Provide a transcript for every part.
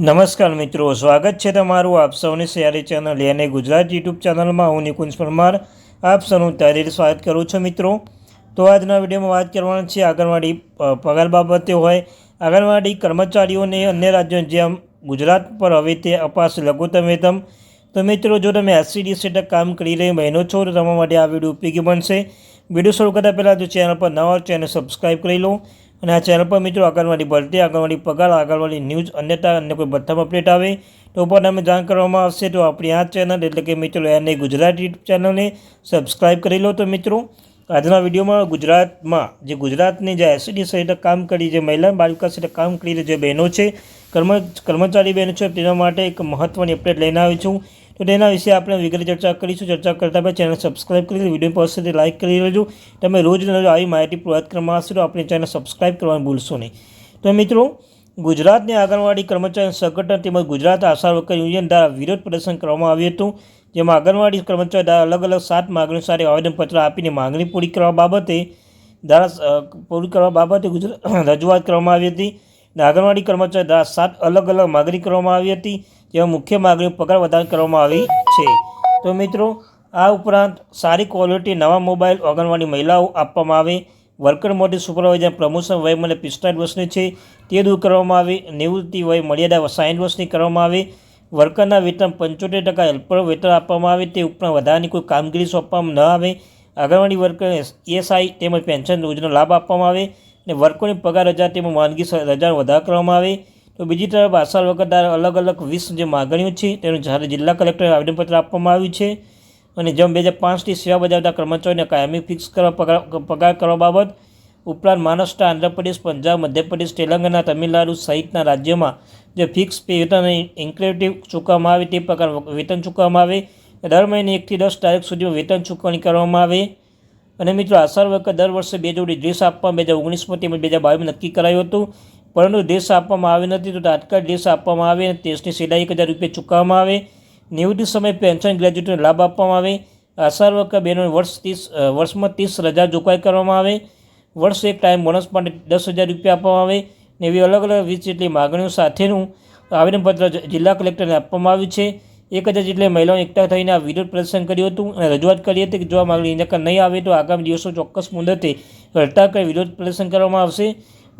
નમસ્કાર મિત્રો, સ્વાગત છે તમારું આપ સૌની સયારી ચેનલ અને ગુજરાત યુટ્યુબ ચેનલમાં. હું નિકુંજ પરમાર. આપ સૌનું તહેરીર સ્વાગત કરું છું મિત્રો. તો આજના વિડીયોમાં વાત કરવાના છે આંગણવાડી પગાર બાબતે હોય. આંગણવાડી કર્મચારીઓને અન્ય રાજ્યોની જેમ ગુજરાત પર હવે તે અપાશે લઘુત્તમ વેતન. તો મિત્રો, જો તમે એસસીડી સેટક કામ કરી રહી બહેનો છો, તો તમારા માટે આ વીડિયો ઉપયોગી બનશે. વીડિયો શરૂ કરતાં પહેલાં જો ચેનલ પર નવા ચેનલ સબસ્ક્રાઈબ કરી લો. અને આ ચેનલ પર મિત્રો આંગણવાડી ભરતી, આંગણવાડી પગાર, આંગણવાડી ન્યૂઝ અન્યતા અન્ય કોઈ પ્રથમ અપડેટ આવે, તો પણ અમે જાણ કરવામાં આવશે. તો આપણી આ ચેનલ એટલે કે મિત્રો એને ગુજરાત યુટ્યુબ ચેનલને સબસ્ક્રાઈબ કરી લો તો મિત્રો. આજના વિડીયોમાં ગુજરાતમાં જે ગુજરાતની જે એસસીડી સહિત કામ કરી જે મહિલા બાલિકા સહિત કામ કરી જે બહેનો છે, કર્મ, કર્મચારી બહેનો છે, તેના માટે એક મહત્ત્વની અપડેટ લઈને આવી છું. તો તેના વિશે આપણે વિગત ચર્ચા કરીશું. ચર્ચા કરતા પહેલાં ચેનલ સબસ્ક્રાઇબ કરી લો વીડિયો પસંદ લાઇક કરી લેજો. તમે રોજ રોજ આવી માહિતી પ્રોવાઈડ કરવામાં આવશે તો આપણી ચેનલ સબસ્ક્રાઇબ કરવાનું ભૂલશો નહીં. તો મિત્રો, ગુજરાતની આંગણવાડી કર્મચારી સંગઠન તેમજ ગુજરાત આશા વર્કર યુનિયન દ્વારા વિરોધ પ્રદર્શન કરવામાં આવ્યું હતું, જેમાં આંગણવાડી કર્મચારી દ્વારા અલગ અલગ સાત માગણીઓ સાથે આવેદનપત્ર આપીને માગણી પૂરી કરવા બાબતે દ્વારા પૂરી કરવા બાબતે ગુજરાત, રજૂઆત કરવામાં આવી હતી. અને આંગણવાડી કર્મચારી દ્વારા સાત અલગ અલગ માગણી કરવામાં આવી હતી. જેમાં મુખ્ય માગણીઓ પગાર વધારો કરવામાં આવી છે. તો મિત્રો, આ ઉપરાંત સારી ક્વોલિટી નવા મોબાઈલ આંગણવાડી મહિલાઓ આપવામાં આવે વર્કર મોટી સુપરવાઇઝર પ્રમોશન વય મને પિસ્તાળીસ વર્ષની છે, તે દૂર કરવામાં આવે, નિવૃત્તિ વય મર્યાદા સાઠ વર્ષની કરવામાં આવે વર્કરના વેતન પંચોતેર ટકા હેલ્પર વેતન આપવામાં આવે, તે ઉપરાંત વધારાની કોઈ કામગીરી સોંપવામાં ન આવે, આંગણવાડી વર્કર ઈએસઆઈ તેમજ પેન્શન યોજનાનો લાભ આપવામાં આવે અને વર્કરોની પગાર રજા તેમજ માંદગી રજા વધારો કરવામાં આવે તો બીજી તરફ આશા વગર દ્વારા અલગ અલગ વીસ જે માગણીઓ છે તેનું જ્યારે જિલ્લા કલેક્ટરે આવેદનપત્ર આપવામાં આવ્યું છે. અને જેમ બે હજાર પાંચથી સેવા બજાવતા કર્મચારીઓને કાયમી ફિક્સ કરવા પગાર પગાર કરવા બાબત, ઉપરાંત મહારાષ્ટ્ર, આંધ્રપ્રદેશ, પંજાબ, મધ્યપ્રદેશ, તેલંગાણા, તમિલનાડુ સહિતના રાજ્યોમાં જે ફિક્સ પે વેતન ઇન્ક્રેટિવ ચૂકવવામાં આવે તે પ્રકાર વેતન ચૂકવવામાં આવે. દર મહિને એકથી દસ તારીખ સુધીમાં વેતન ચૂકવણી કરવામાં આવે. અને મિત્રો આસાર વખત દર વર્ષે બે જોડી ડ્રેસ આપવા બે હજાર ઓગણીસમાં તેમજ બે હજાર બાવીસમાં નક્કી કરાયું હતું. પરંતુ ડ્રેસ આપવામાં આવી નથી તો તાત્કાલિક ડ્રેસ આપવામાં આવે અને ડ્રેસની સિલાઈ એક હજાર રૂપિયા ચૂકવવામાં આવે. નિવૃત્તિ સમયે પેન્શન ગ્રેજ્યુએટને લાભ આપવામાં આવે. આસાર વર્કર બહેનોને વર્ષ ત્રીસ વર્ષમાં ત્રીસ રજા ચૂકવાઈ કરવામાં આવે. વર્ષ એક ટાઈમ બોનસ માટે દસ હજાર રૂપિયા આપવામાં આવે ને એવી અલગ અલગ વીસ જેટલી માગણીઓ સાથેનું આવેદનપત્ર જિલ્લા કલેક્ટરને આપવામાં આવ્યું છે. એક હજાર જેટલી મહિલાઓ એકઠા થઈને આ વિરોધ પ્રદર્શન કર્યું હતું અને રજૂઆત કરી હતી કે જો આ માગણી નિરાકરણ નહીં આવે તો આગામી દિવસો ચોક્કસ મુદતે હડતાળ કરી વિરોધ પ્રદર્શન કરવામાં આવશે.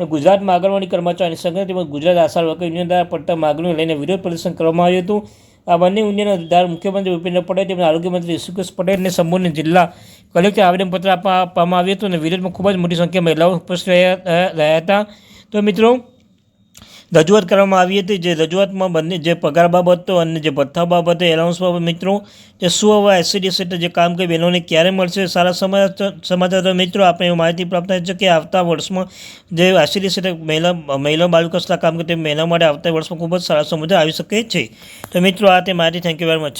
અને ગુજરાતમાં આંગણવાડી કર્મચારી સંગઠન તેમજ ગુજરાત આશા વર્કર યુનિયન દ્વારા પડતા માગણીઓ લઈને વિરોધ પ્રદર્શન કરવામાં આવ્યું હતું. આ બંને યુનિયનના દ્વારા મુખ્યમંત્રી ભૂપેન્દ્ર પટેલ તેમજ આરોગ્યમંત્રી ઋષિકેશ પટેલને સંબોધન જિલ્લા કલેક્ટર આવેદનપત્ર આપવામાં આવ્યું હતું અને વિરોધમાં ખૂબ જ મોટી સંખ્યામાં મહિલાઓ ઉપસ્થિત રહ્યા હતા. તો મિત્રો રજૂઆત કરવામાં આવી હતી. જે રજૂઆતમાં બંને જે પગાર બાબતો અને જે ભથ્થા બાબતે એલાઉન્સ બાબત, મિત્રો, જે શું હવે એસસીડી સેટ જે કામ કરી બહેનોને ક્યારે મળશે? સારા સમાચાર સમાચાર મિત્રો, આપણે માહિતી પ્રાપ્ત થાય છે કે આવતા વર્ષમાં જે એસસીડી સેટ મહિલા મહિલા બાળકસના કામ કરતી મહિલા માટે આવતા વર્ષમાં ખૂબ જ સારા સમાચાર આવી શકે છે. તો મિત્રો, આ તે માહિતી થેન્ક યુ વેરી મચ